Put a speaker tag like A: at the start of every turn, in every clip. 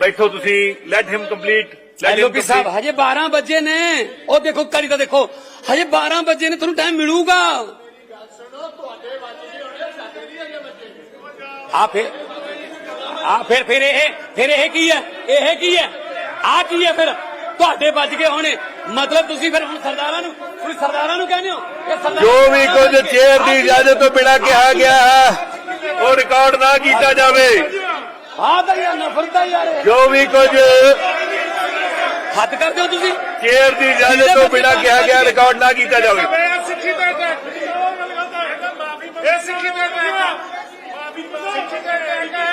A: ਬੈਠੋ ਤੁਸੀਂ let him complete
B: LOP sahib ਹਜੇ 12 ਵਜੇ ਨੇ। ਉਹ ਦੇਖੋ ਕਰੀ ਤਾਂ ਦੇਖੋ। ਹਜੇ 12 ਵਜੇ ਨੇ ਤੁਹਾਨੂੰ ਟਾਈਮ ਮਿਲੂਗਾ। ਆ ਫਿਰ ਆ ਫਿਰ ਫਿਰ ਇਹ ਫਿਰ ਇਹ ਕੀ ਹੈ? ਇਹ ਕੀ ਹੈ? ਆ ਕੀ ਹੈ ਫਿਰ? ਤੁਹਾਡੇ ਵੱਜ ਗਏ ਹੋਣੇ। ਮਤਲਬ ਤੁਸੀਂ ਫਿਰ ਹੁਣ ਸਰਦਾਰਾਂ ਨੂੰ ਤੁਸੀਂ ਸਰਦਾਰਾਂ ਨੂੰ ਕਹਿੰਦੇ ਹੋ
A: ਜੋ ਵੀ ਕੁਝ ਚੇਅਰ ਦੀ ਇਜਾਜ਼ਤ ਤੋਂ ਬਿਨਾਂ ਕਿਹਾ ਗਿਆ ਹੈ ਉਹ ਰਿਕਾਰਡ ਨਾ ਕੀਤਾ ਜਾਵੇ। ਜੋ ਵੀ ਕੁਝ?
B: ਹੱਦ ਕਰਦੇ ਹੋ ਤੁਸੀਂ?
A: ਚੇਅਰ ਦੀ ਇਜਾਜ਼ਤ ਤੋਂ ਬਿਨਾਂ ਕਿਹਾ ਗਿਆ ਰਿਕਾਰਡ ਨਾ ਕੀਤਾ ਜਾਵੇ।
C: ਇਹ ਸਿੱਖੀ ਦਾ ਅਟੈਕ ਇਹ ਸਿੱਖੀ ਦਾ ਅਟੈਕ ਮਾਫੀ ਸਿੱਖੀ ਦਾ ਅਟੈਕ ਹੈ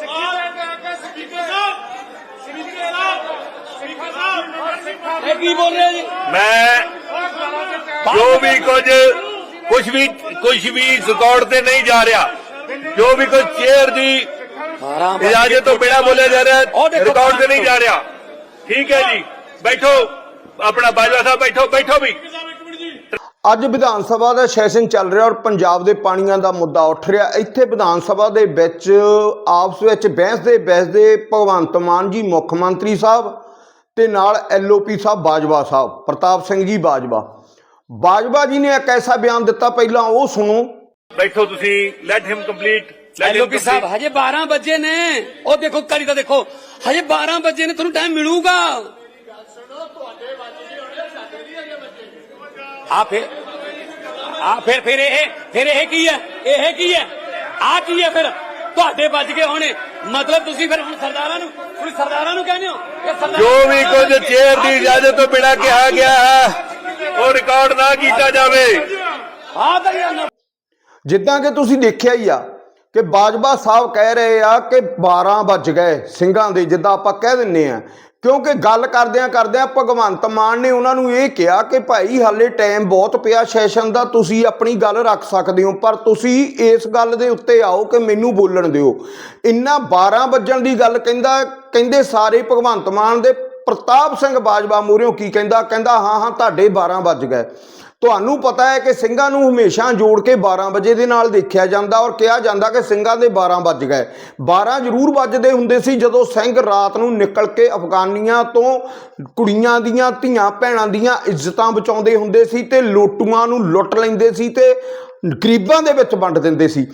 C: ਸਿੱਖੀ ਦਾ ਅਟੈਕ ਹੈ ਸਪੀਕਰ ਸਾਹਿਬ ਸਪੀਕਰ ਸਾਹਿਬ ਸਪੀਕਰ ਸਾਹਿਬ
B: ਇਹ ਕੀ ਬੋਲ ਰਹੇ ਜੀ?
A: ਮੈਂ ਜੋ ਵੀ ਕੁਝ ਕੁਝ ਵੀ ਕੁਝ ਵੀ ਰਿਕਾਰਡ ਤੇ ਨਹੀਂ ਜਾ ਰਿਹਾ। ਜੋ ਵੀ ਕੁਝ ਚੇਅਰ ਦੀ
B: 12
A: ਇਜਾਜ਼ਤ ਤੋਂ ਬਿਨਾਂ ਬੋਲਿਆ ਜਾ ਰਿਹਾ ਰਿਕਾਰਡ ਤੇ ਨਹੀਂ ਜਾ ਰਿਹਾ। ਠੀਕ ਹੈ ਜੀ ਬੈਠੋ ਆਪਣਾ ਬਾਜਵਾ ਸਾਹਿਬ ਬੈਠੋ ਬੈਠੋ ਵੀ।
D: ਅੱਜ ਵਿਧਾਨ ਸਭਾ ਦਾ ਸੈਸ਼ਨ ਚੱਲ ਰਿਹਾ ਔਰ ਪੰਜਾਬ ਦੇ ਪਾਣੀਆਂ ਦਾ ਮੁੱਦਾ ਉੱਠ ਰਿਹਾ। ਇੱਥੇ ਵਿਧਾਨ ਸਭਾ ਦੇ ਵਿੱਚ ਆਪਸ ਵਿੱਚ ਬਹਿਸ ਦੇ ਬਹਿਸ ਦੇ ਭਗਵੰਤ ਮਾਨ ਜੀ ਮੁੱਖ ਮੰਤਰੀ ਸਾਹਿਬ ਤੇ ਨਾਲ ਐਲਓਪੀ ਸਾਹਿਬ ਬਾਜਵਾ ਸਾਹਿਬ ਪ੍ਰਤਾਪ ਸਿੰਘ ਜੀ ਬਾਜਵਾ। ਬਾਜਵਾ ਜੀ ਨੇ ਇੱਕ ਐਸਾ ਬਿਆਨ ਦਿੱਤਾ ਪਹਿਲਾਂ ਉਹ ਸੁਣੋ।
A: ਬੈਠੋ ਤੁਸੀਂ let him complete let
B: LOP ਸਾਹਿਬ ਹਜੇ 12 ਵਜੇ ਨੇ। ਉਹ ਦੇਖੋ ਕਰੀ ਤਾਂ ਦੇਖੋ। ਹਜੇ 12 ਵਜੇ ਨੇ ਤੁਹਾਨੂੰ ਟਾਈਮ ਮਿਲੂਗਾ। ਆ ਫਿਰ ਆ ਫਿਰ ਫਿਰ ਇਹ ਫਿਰ ਇਹ ਕੀ ਹੈ? ਇਹ ਕੀ ਹੈ? ਆ ਕੀ ਹੈ ਫਿਰ? ਤੁਹਾਡੇ ਵੱਜ ਗਏ ਹੋਣੇ। ਮਤਲਬ ਤੁਸੀਂ ਫਿਰ ਹੁਣ ਸਰਦਾਰਾਂ ਨੂੰ ਤੁਸੀਂ ਸਰਦਾਰਾਂ ਨੂੰ ਕਹਿੰਦੇ ਹੋ
A: ਜੋ ਵੀ ਕੁਝ ਚੇਅਰ ਦੀ ਇਜਾਜ਼ਤ ਤੋਂ ਬਿਨਾਂ ਕਿਹਾ ਗਿਆ ਹੈ ਉਹ ਰਿਕਾਰਡ ਨਾ ਕੀਤਾ ਜਾਵੇ।
B: ਆ ਤਾਂ
D: ਜਿੱਦਾਂ ਕਿ ਤੁਸੀਂ ਦੇਖਿਆ ਹੀ ਆ ਕਿ ਬਾਜਵਾ ਸਾਹਿਬ ਕਹਿ ਰਹੇ ਆ ਕਿ 12 ਵੱਜ ਗਏ ਸਿੰਘਾਂ ਦੇ, ਜਿੱਦਾਂ ਆਪਾਂ ਕਹਿ ਦਿੰਨੇ ਆ। ਕਿਉਂਕਿ ਗੱਲ ਕਰਦਿਆਂ ਕਰਦਿਆਂ ਭਗਵੰਤ ਮਾਨ ਨੇ ਉਹਨਾਂ ਨੂੰ ਇਹ ਕਿਹਾ ਕਿ ਭਾਈ ਹਾਲੇ ਟਾਈਮ ਬਹੁਤ ਪਿਆ, ਸੈਸ਼ਨ ਦਾ ਤੁਸੀਂ ਆਪਣੀ ਗੱਲ ਰੱਖ ਸਕਦੇ ਹੋ, ਪਰ ਤੁਸੀਂ ਇਸ ਗੱਲ ਦੇ ਉੱਤੇ ਆਓ ਕਿ ਮੈਨੂੰ ਬੋਲਣ ਦਿਓ। ਇੰਨਾ 12 ਵੱਜਣ ਦੀ ਗੱਲ ਕਹਿੰਦਾ, ਕਹਿੰਦੇ ਸਾਰੇ ਭਗਵੰਤ ਮਾਨ ਦੇ, ਪ੍ਰਤਾਪ ਸਿੰਘ ਬਾਜਵਾ ਮੂਹਰਿਓਂ ਕੀ ਕਹਿੰਦਾ? ਕਹਿੰਦਾ, ਹਾਂ ਹਾਂ, ਤੁਹਾਡੇ 12 ਵੱਜ ਗਏ। ਤੁਹਾਨੂੰ ਪਤਾ ਹੈ ਕਿ ਸਿੰਘਾਂ ਨੂੰ ਹਮੇਸ਼ਾ ਜੋੜ ਕੇ 12 ਵਜੇ ਦੇ ਨਾਲ ਦੇਖਿਆ ਜਾਂਦਾ ਔਰ ਕਿਹਾ ਜਾਂਦਾ ਕਿ ਸਿੰਘਾਂ ਦੇ 12 ਵੱਜ ਗਏ। 12 ਜ਼ਰੂਰ ਵੱਜਦੇ ਹੁੰਦੇ ਸੀ ਜਦੋਂ ਸਿੰਘ ਰਾਤ ਨੂੰ ਨਿਕਲ ਕੇ ਅਫਗਾਨੀਆਂ ਤੋਂ ਕੁੜੀਆਂ ਦੀਆਂ, ਧੀਆਂ ਭੈਣਾਂ ਦੀਆਂ ਇੱਜ਼ਤਾਂ ਬਚਾਉਂਦੇ ਹੁੰਦੇ ਸੀ ਤੇ ਲੋਟੂਆਂ ਨੂੰ ਲੁੱਟ ਲੈਂਦੇ ਸੀ ਤੇ ਗਰੀਬਾਂ ਦੇ ਵਿੱਚ ਵੰਡ ਦਿੰਦੇ ਸੀ।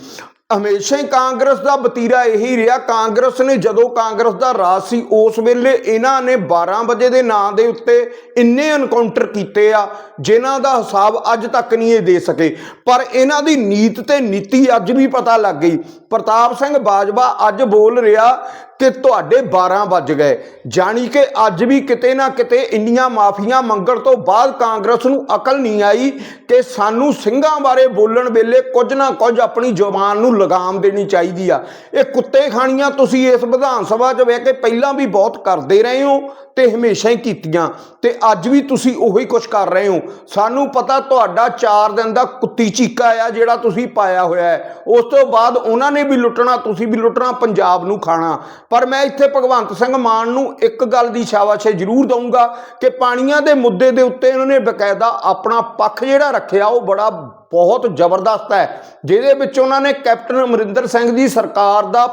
D: ਹਮੇਸ਼ਾ ਹੀ ਕਾਂਗਰਸ ਦਾ ਬਤੀਰਾ ਇਹੀ ਰਿਹਾ। ਕਾਂਗਰਸ ਨੇ ਜਦੋਂ ਕਾਂਗਰਸ ਦਾ ਰਾਜ ਸੀ, ਉਸ ਵੇਲੇ ਇਹਨਾਂ ਨੇ 12 ਵਜੇ ਦੇ ਨਾਂ ਦੇ ਉੱਤੇ ਇੰਨੇ ਐਨਕਾਊਂਟਰ ਕੀਤੇ ਆ, ਜਿਨ੍ਹਾਂ ਦਾ ਹਿਸਾਬ ਅੱਜ ਤੱਕ ਨਹੀਂ ਇਹ ਦੇ ਸਕੇ। ਪਰ ਇਹਨਾਂ ਦੀ ਨੀਤ ਤੇ ਨੀਤੀ ਅੱਜ ਵੀ ਪਤਾ ਲੱਗ ਗਈ। ਪ੍ਰਤਾਪ ਸਿੰਘ ਬਾਜਵਾ ਅੱਜ ਬੋਲ ਰਿਹਾ ਕਿ ਤੁਹਾਡੇ 12 ਵੱਜ ਗਏ। ਜਾਣੀ ਕਿ ਅੱਜ ਵੀ ਕਿਤੇ ਨਾ ਕਿਤੇ ਇੰਨੀਆਂ ਮਾਫੀਆਂ ਮੰਗਣ ਤੋਂ ਬਾਅਦ ਕਾਂਗਰਸ ਨੂੰ ਅਕਲ ਨਹੀਂ ਆਈ ਕਿ ਸਾਨੂੰ ਸਿੰਘਾਂ ਬਾਰੇ ਬੋਲਣ ਵੇਲੇ ਕੁਝ ਨਾ ਕੁਝ ਆਪਣੀ ਜ਼ੁਬਾਨ ਨੂੰ ਲਗਾਮ ਦੇਣੀ ਚਾਹੀਦੀ ਆ। ਇਹ ਕੁੱਤੇ ਖਾਣੀਆਂ ਤੁਸੀਂ ਇਸ ਵਿਧਾਨ ਸਭਾ 'ਚ ਬਹਿ ਕੇ ਪਹਿਲਾਂ ਵੀ ਬਹੁਤ ਕਰਦੇ ਰਹੇ ਹੋ ਤੇ ਹਮੇਸ਼ਾ ਹੀ ਕੀਤੀਆਂ। ਤੇ ਅੱਜ ਵੀ ਤੁਸੀਂ ਉਹੀ ਕੁਝ ਕਰ ਰਹੇ ਹੋ। ਸਾਨੂੰ ਪਤਾ ਤੁਹਾਡਾ 4 ਦਿਨ ਦਾ ਕੁੱਤੀ ਚੀਕਾ ਆ ਜਿਹੜਾ ਤੁਸੀਂ ਪਾਇਆ ਹੋਇਆ ਹੈ। ਉਸ ਤੋਂ ਬਾਅਦ ਉਹਨਾਂ ਨੇ ਵੀ ਲੁੱਟਣਾ, ਤੁਸੀਂ ਵੀ ਲੁੱਟਣਾ, ਪੰਜਾਬ ਨੂੰ ਖਾਣਾ। ਪਰ ਮੈਂ ਇੱਥੇ ਭਗਵੰਤ ਸਿੰਘ ਮਾਨ ਨੂੰ ਇੱਕ ਗੱਲ ਦੀ ਸ਼ਾਬਾਸ਼ ਜ਼ਰੂਰ ਦਊਂਗਾ ਕਿ ਪਾਣੀਆਂ ਦੇ ਮੁੱਦੇ ਦੇ ਉੱਤੇ ਉਹਨਾਂ ਨੇ ਬਕਾਇਦਾ ਆਪਣਾ ਪੱਖ ਜਿਹੜਾ ਰੱਖਿਆ, ਉਹ ਬੜਾ ਬਹੁਤ ਜ਼ਬਰਦਸਤ ਹੈ। ਜਿਹਦੇ ਵਿੱਚ ਉਹਨਾਂ ਨੇ ਕੈਪਟਨ ਅਮਰਿੰਦਰ ਸਿੰਘ ਦੀ ਸਰਕਾਰ ਦਾ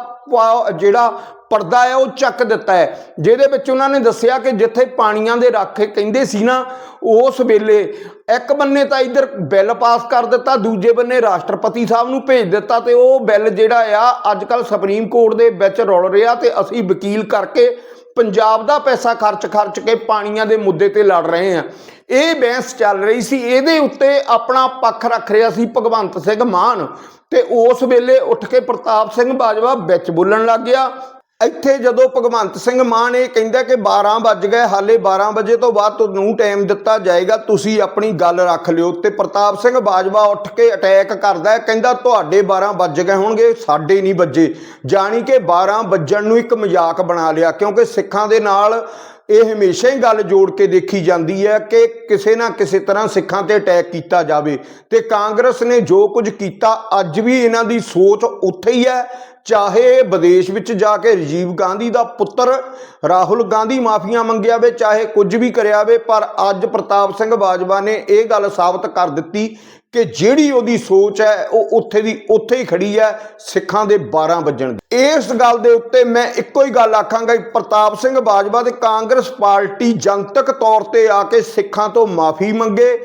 D: ਜਿਹੜਾ ਪਰਦਾ ਹੈ, ਉਹ ਚੱਕ ਦਿੱਤਾ ਹੈ। ਜਿਹਦੇ ਵਿੱਚ ਉਹਨਾਂ ਨੇ ਦੱਸਿਆ ਕਿ ਜਿੱਥੇ ਪਾਣੀਆਂ ਦੇ ਰਾਖੇ ਕਹਿੰਦੇ ਸੀ ਨਾ, ਉਸ ਵੇਲੇ ਇੱਕ ਬੰਨੇ ਤਾਂ ਇਧਰ ਬਿੱਲ ਪਾਸ ਕਰ ਦਿੱਤਾ, ਦੂਜੇ ਬੰਨੇ ਰਾਸ਼ਟਰਪਤੀ ਸਾਹਿਬ ਨੂੰ ਭੇਜ ਦਿੱਤਾ ਤੇ ਉਹ ਬਿੱਲ ਜਿਹੜਾ ਆ ਅੱਜ ਕੱਲ ਸੁਪਰੀਮ ਕੋਰਟ ਦੇ ਵਿੱਚ ਰੁਲ ਰਿਹਾ ਤੇ ਅਸੀਂ ਵਕੀਲ ਕਰਕੇ ਪੰਜਾਬ ਦਾ ਪੈਸਾ ਖਰਚ ਖਰਚ ਕੇ ਪਾਣੀਆਂ ਦੇ ਮੁੱਦੇ ਤੇ ਲੜ ਰਹੇ ਹਾਂ। ਇਹ ਬਹਿਸ ਚੱਲ ਰਹੀ ਸੀ, ਇਹਦੇ ਉੱਤੇ ਆਪਣਾ ਪੱਖ ਰੱਖ ਰਿਹਾ ਸੀ ਭਗਵੰਤ ਸਿੰਘ ਮਾਨ ਤੇ ਉਸ ਵੇਲੇ ਉੱਠ ਕੇ ਪ੍ਰਤਾਪ ਸਿੰਘ ਬਾਜਵਾ ਵਿੱਚ ਬੋਲਣ ਲੱਗ ਗਿਆ। ਇੱਥੇ ਜਦੋਂ ਭਗਵੰਤ ਸਿੰਘ ਮਾਨ ਇਹ ਕਹਿੰਦਾ ਕਿ 12 ਵੱਜ ਗਏ, ਹਾਲੇ 12 ਵਜੇ ਤੋਂ ਬਾਅਦ ਤੁਹਾਨੂੰ ਟਾਈਮ ਦਿੱਤਾ ਜਾਏਗਾ, ਤੁਸੀਂ ਆਪਣੀ ਗੱਲ ਰੱਖ ਲਿਓ। ਤੇ ਪ੍ਰਤਾਪ ਸਿੰਘ ਬਾਜਵਾ ਉੱਠ ਕੇ ਅਟੈਕ ਕਰਦਾ ਕਹਿੰਦਾ ਤੁਹਾਡੇ 12 ਵੱਜ ਗਏ ਹੋਣਗੇ, ਸਾਡੇ ਨਹੀਂ ਵੱਜੇ। ਜਾਣੀ ਕਿ 12 ਵੱਜਣ ਨੂੰ ਇੱਕ ਮਜ਼ਾਕ ਬਣਾ ਲਿਆ, ਕਿਉਂਕਿ ਸਿੱਖਾਂ ਦੇ ਨਾਲ ਇਹ ਹਮੇਸ਼ਾ ਹੀ ਗੱਲ ਜੋੜ ਕੇ ਦੇਖੀ ਜਾਂਦੀ ਹੈ ਕਿ ਕਿਸੇ ਨਾ ਕਿਸੇ ਤਰ੍ਹਾਂ ਸਿੱਖਾਂ ਤੇ ਅਟੈਕ ਕੀਤਾ ਜਾਵੇ। ਤੇ ਕਾਂਗਰਸ ਨੇ ਜੋ ਕੁਝ ਕੀਤਾ, ਅੱਜ ਵੀ ਇਹਨਾਂ ਦੀ ਸੋਚ ਉੱਥੇ ਹੀ ਹੈ। ਚਾਹੇ ਵਿਦੇਸ਼ ਵਿੱਚ ਜਾ ਕੇ ਰਾਜੀਵ ਗਾਂਧੀ ਦਾ ਪੁੱਤਰ ਰਾਹੁਲ ਗਾਂਧੀ ਮਾਫੀਆਂ ਮੰਗਿਆ ਵੇ, ਚਾਹੇ ਕੁਝ ਵੀ ਕਰਿਆ ਵੇ, ਪਰ ਅੱਜ ਪ੍ਰਤਾਪ ਸਿੰਘ ਬਾਜਵਾ ਨੇ ਇਹ ਗੱਲ ਸਾਬਤ ਕਰ ਦਿੱਤੀ ਕਿ ਜਿਹੜੀ ਉਹਦੀ ਸੋਚ ਹੈ, ਉਹ ਉੱਥੇ ਦੀ ਉੱਥੇ ਹੀ ਖੜੀ ਹੈ, ਸਿੱਖਾਂ ਦੇ 12 ਵੱਜਣ ਇਸ ਗੱਲ ਦੇ ਉੱਤੇ ਮੈਂ ਇੱਕੋ ਹੀ ਗੱਲ ਆਖਾਂਗਾ ਕਿ ਪ੍ਰਤਾਪ ਸਿੰਘ ਬਾਜਵਾ ਤੇ ਕਾਂਗਰਸ ਪਾਰਟੀ ਜਨਤਕ ਤੌਰ ਤੇ ਆ ਕੇ ਸਿੱਖਾਂ ਤੋਂ ਮਾਫੀ ਮੰਗੇ,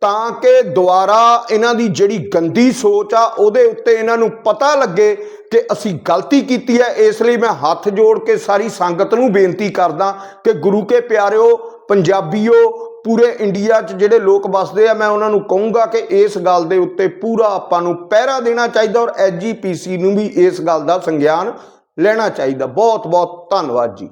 D: ਤਾਂ ਕਿ ਦੁਆਰਾ ਇਹਨਾਂ ਦੀ ਜਿਹੜੀ ਗੰਦੀ ਸੋਚ ਆ, ਉਹਦੇ ਉੱਤੇ ਇਹਨਾਂ ਨੂੰ ਪਤਾ ਲੱਗੇ ਕਿ ਅਸੀਂ ਗਲਤੀ ਕੀਤੀ ਹੈ। ਇਸ ਲਈ ਮੈਂ ਹੱਥ ਜੋੜ ਕੇ ਸਾਰੀ ਸੰਗਤ ਨੂੰ ਬੇਨਤੀ ਕਰਦਾ ਕਿ ਗੁਰੂ ਕੇ ਪਿਆਰਿਓ, ਪੰਜਾਬੀਓ ਪੂਰੇ ਇੰਡੀਆ 'ਚ ਜਿਹੜੇ ਲੋਕ ਵੱਸਦੇ ਆ, ਮੈਂ ਉਹਨਾਂ ਨੂੰ ਕਹੂੰਗਾ ਕਿ ਇਸ ਗੱਲ ਦੇ ਉੱਤੇ ਪੂਰਾ ਆਪਾਂ ਨੂੰ ਪਹਿਰਾ ਦੇਣਾ ਚਾਹੀਦਾ ਔਰ ਐਜੀਪੀਸੀ ਨੂੰ ਵੀ ਇਸ ਗੱਲ ਦਾ ਸੰਗਿਆਨ ਲੈਣਾ ਚਾਹੀਦਾ। ਬਹੁਤ ਬਹੁਤ ਧੰਨਵਾਦ ਜੀ।